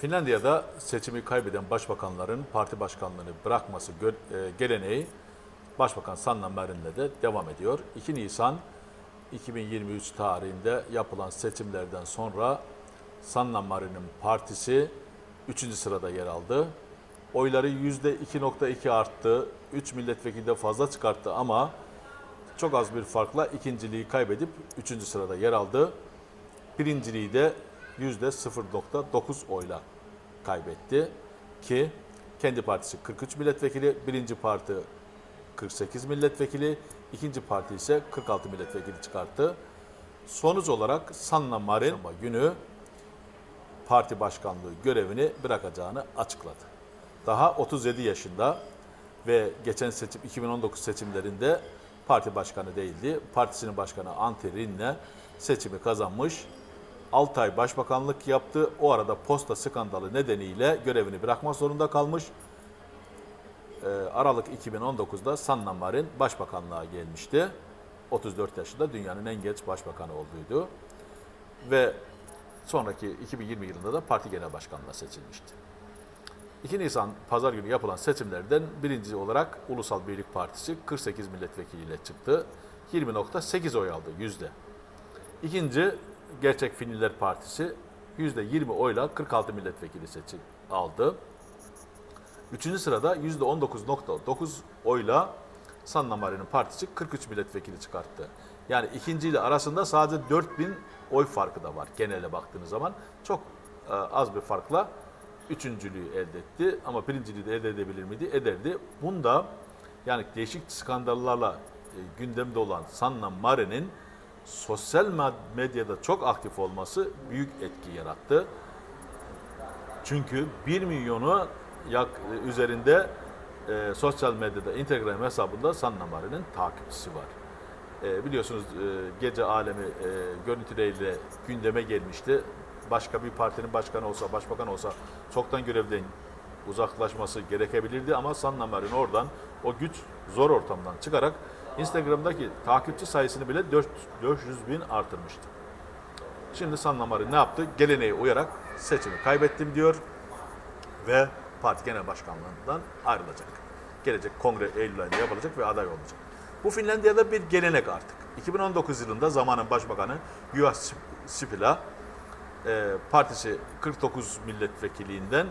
Finlandiya'da seçimi kaybeden başbakanların parti başkanlığını bırakması e, geleneği Başbakan Sanna Marin'le de devam ediyor. 2 Nisan 2023 tarihinde yapılan seçimlerden sonra Sanna Marin'in partisi 3. sırada yer aldı. Oyları %2.2 arttı. 3 milletvekili de fazla çıkarttı ama çok az bir farkla ikinciliği kaybedip 3. sırada yer aldı. Birinciliği de %0.9 oyla kaybetti ki kendi partisi 43 milletvekili, birinci parti 48 milletvekili, ikinci parti ise 46 milletvekili çıkarttı. Sonuç olarak Sanna Marin günü parti başkanlığı görevini bırakacağını açıkladı. Daha 37 yaşında ve geçen seçim 2019 seçimlerinde parti başkanı değildi. Partisinin başkanı Ante Rinne seçimi kazanmış. 6 ay başbakanlık yaptı. O arada posta skandalı nedeniyle görevini bırakmak zorunda kalmış. Ee, Aralık 2019'da Sanna Marin başbakanlığa gelmişti. 34 yaşında dünyanın en genç başbakanı olduğuydu. Ve sonraki 2020 yılında da parti genel başkanlığına seçilmişti. 2 Nisan pazar günü yapılan seçimlerden birinci olarak Ulusal Birlik Partisi 48 milletvekiliyle çıktı. 20.8 oy aldı yüzde. İkinci Gerçek Finliler Partisi %20 oyla 46 milletvekili seçim aldı. Üçüncü sırada %19.9 oyla Sanna Marin'in partisi 43 milletvekili çıkarttı. Yani ikinci ile arasında sadece 4000 oy farkı da var genele baktığınız zaman. Çok e, az bir farkla üçüncülüğü elde etti. Ama birinciliği de elde edebilir miydi? Ederdi. Bunda yani değişik skandallarla e, gündemde olan Sanna Marin'in sosyal med- medyada çok aktif olması büyük etki yarattı. Çünkü 1 milyonu yak üzerinde e, sosyal medyada Instagram hesabında Sanna Marin'in takipçisi var. E, biliyorsunuz e, gece alemi e, görüntüleriyle gündeme gelmişti. Başka bir partinin başkanı olsa, başbakan olsa çoktan görevden uzaklaşması gerekebilirdi ama Sanna Marin oradan o güç zor ortamdan çıkarak Instagram'daki takipçi sayısını bile 4 400 bin artırmıştı. Şimdi Sanna Marin ne yaptı? Geleneğe uyarak seçimi kaybettim diyor ve parti genel başkanlığından ayrılacak. Gelecek kongre Eylül ayında yapılacak ve aday olacak. Bu Finlandiya'da bir gelenek artık. 2019 yılında zamanın başbakanı Juha Sipilä e, partisi 49 milletvekiliğinden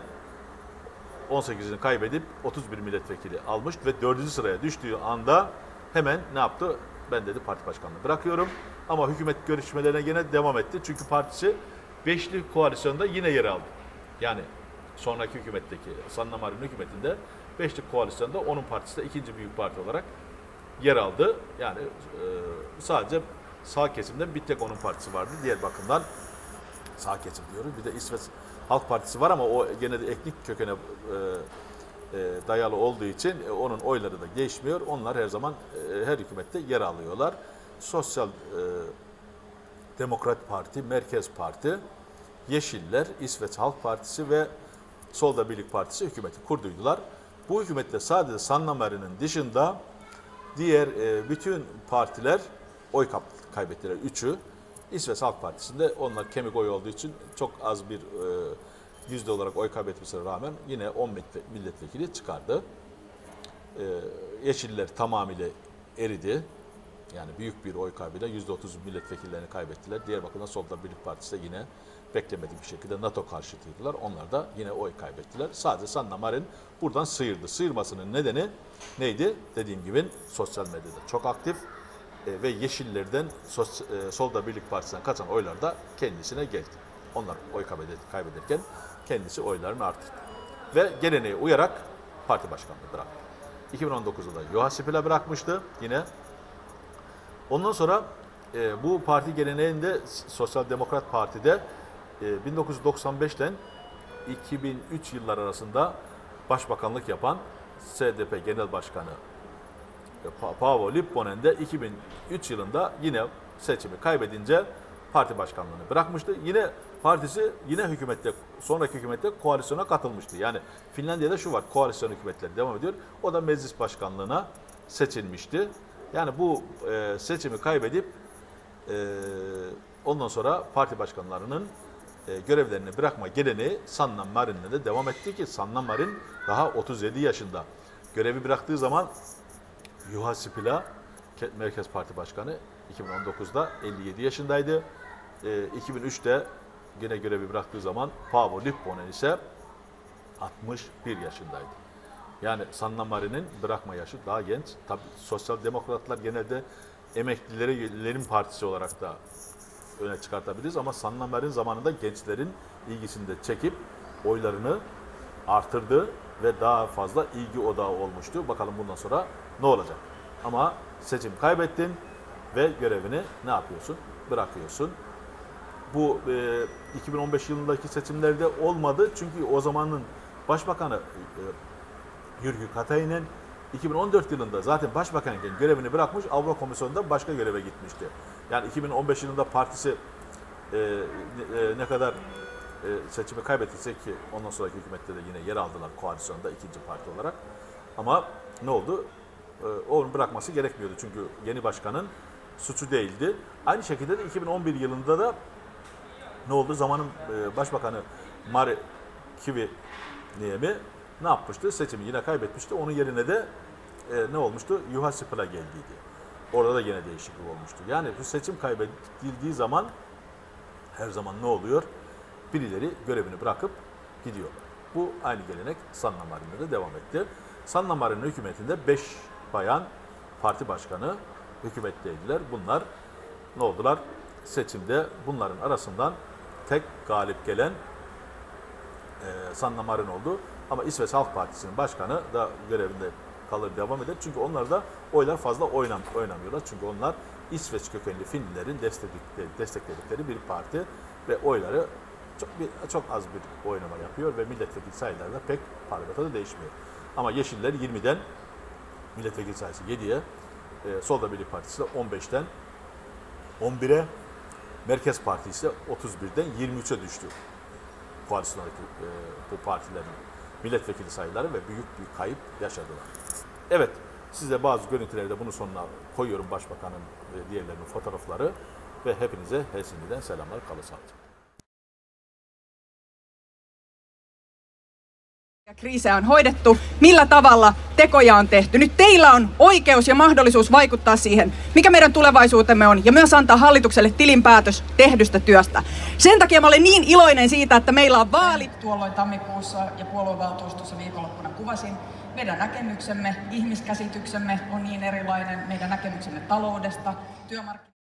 18'ini kaybedip 31 milletvekili almış ve 4. sıraya düştüğü anda hemen ne yaptı? Ben dedi parti başkanlığı bırakıyorum. Ama hükümet görüşmelerine gene devam etti. Çünkü partisi beşli koalisyonda yine yer aldı. Yani sonraki hükümetteki Sanna Marin hükümetinde beşli koalisyonda onun partisi de ikinci büyük parti olarak yer aldı. Yani e, sadece sağ kesimden bir tek onun partisi vardı. Diğer bakımdan sağ kesim diyoruz. Bir de İsveç Halk Partisi var ama o gene de etnik kökene e, e, dayalı olduğu için e, onun oyları da geçmiyor. Onlar her zaman e, her hükümette yer alıyorlar. Sosyal Demokrat Parti, Merkez Parti, Yeşiller, İsveç Halk Partisi ve Solda Birlik Partisi hükümeti kurduydular. Bu hükümette sadece Sanna dışında diğer bütün partiler oy kaybettiler. Üçü. İsveç Halk Partisi'nde onlar kemik oy olduğu için çok az bir e, yüzde olarak oy kaybetmesine rağmen yine 10 millet- milletvekili çıkardı. E, Yeşiller tamamıyla eridi. Yani büyük bir oy kaybıyla %30 milletvekillerini kaybettiler. Diğer bakımdan Solda Birlik Partisi de yine beklemediğim bir şekilde NATO karşıtıydılar. Onlar da yine oy kaybettiler. Sadece Sanna Marin buradan sıyırdı. Sıyırmasının nedeni neydi? Dediğim gibi sosyal medyada çok aktif e, ve Yeşillerden e, Solda Birlik Partisi'nden kaçan oylar da kendisine geldi. Onlar oy kaybeder- kaybederken kendisi oylarını arttırdı. Ve geleneğe uyarak parti başkanlığı bıraktı. 2019'da da Juha Sipilä bırakmıştı yine. Ondan sonra e, bu parti geleneğinde Sosyal Demokrat Parti'de e, 1995'ten 2003 yıllar arasında başbakanlık yapan SDP Genel Başkanı e, Pa- Paavo Lipponen de 2003 yılında yine seçimi kaybedince parti başkanlığını bırakmıştı. Yine partisi yine hükümette sonraki hükümette koalisyona katılmıştı. Yani Finlandiya'da şu var koalisyon hükümetleri devam ediyor. O da meclis başkanlığına seçilmişti. Yani bu e, seçimi kaybedip e, ondan sonra parti başkanlarının e, görevlerini bırakma geleneği Sanna Marin'le de devam etti ki Sanna Marin daha 37 yaşında. Görevi bıraktığı zaman Juha Sipilä Ke- Merkez Parti Başkanı 2019'da 57 yaşındaydı. E, 2003'te yine görevi bıraktığı zaman Paavo Lipponen ise 61 yaşındaydı. Yani Sanna Marin'in bırakma yaşı daha genç. Tabii sosyal demokratlar genelde emeklilerin partisi olarak da öne çıkartabiliriz ama Sanna Marin zamanında gençlerin ilgisini de çekip oylarını artırdı ve daha fazla ilgi odağı olmuştu. Bakalım bundan sonra ne olacak? Ama seçim kaybettin ve görevini ne yapıyorsun? Bırakıyorsun. Bu e, 2015 yılındaki seçimlerde olmadı çünkü o zamanın başbakanı e, Jyrki Katainen 2014 yılında zaten başbakanken görevini bırakmış Avrupa Komisyonu'nda başka göreve gitmişti. Yani 2015 yılında partisi e, e, ne kadar e, seçimi kaybettiyse ki ondan sonraki hükümette de yine yer aldılar koalisyonda ikinci parti olarak. Ama ne oldu? E, onu bırakması gerekmiyordu çünkü yeni başkanın suçu değildi. Aynı şekilde de 2011 yılında da ne oldu? Zamanın e, başbakanı Mari Kivi Niemi ne yapmıştı? Seçimi yine kaybetmişti. Onun yerine de e, ne olmuştu? Juha Sipilä geldiydi. Orada da yine değişiklik olmuştu. Yani bu seçim kaybedildiği zaman her zaman ne oluyor? Birileri görevini bırakıp gidiyorlar. Bu aynı gelenek Sanna Marin'de de devam etti. Sanna Marin hükümetinde 5 bayan parti başkanı hükümetteydiler. Bunlar ne oldular? Seçimde bunların arasından tek galip gelen e, Sanna Marin oldu. Ama İsveç Halk Partisi'nin başkanı da görevinde kalır devam eder. Çünkü onlar da oylar fazla oynam, oynamıyorlar. Çünkü onlar İsveç kökenli Finlilerin destekledikleri, destekledikleri bir parti ve oyları çok, bir, çok az bir oynama yapıyor ve milletvekili sayıları da pek parlamentoda değişmiyor. Ama Yeşiller 20'den milletvekili sayısı 7'ye, e, Solda Birlik Partisi de 15'ten 11'e, Merkez Partisi ise 31'den 23'e düştü koalisyondaki e, bu partilerin milletvekili sayıları ve büyük bir kayıp yaşadılar. Evet, size bazı görüntülerde bunu sonuna koyuyorum Başbakanın ve diğerlerinin fotoğrafları ve hepinize Helsinki'den selamlar, kalın sağlıcakla. Kriisejä on hoidettu, millä tavalla tekoja on tehty. Nyt teillä on oikeus ja mahdollisuus vaikuttaa siihen, mikä meidän tulevaisuutemme on, ja myös antaa hallitukselle tilinpäätös tehdystä työstä. Sen takia mä olen niin iloinen siitä, että meillä on vaalit. Tuolloin tammikuussa ja puoluevaltuustossa viikonloppuna kuvasin. Meidän näkemyksemme, ihmiskäsityksemme on niin erilainen, meidän näkemyksemme taloudesta, työmarkkinoista.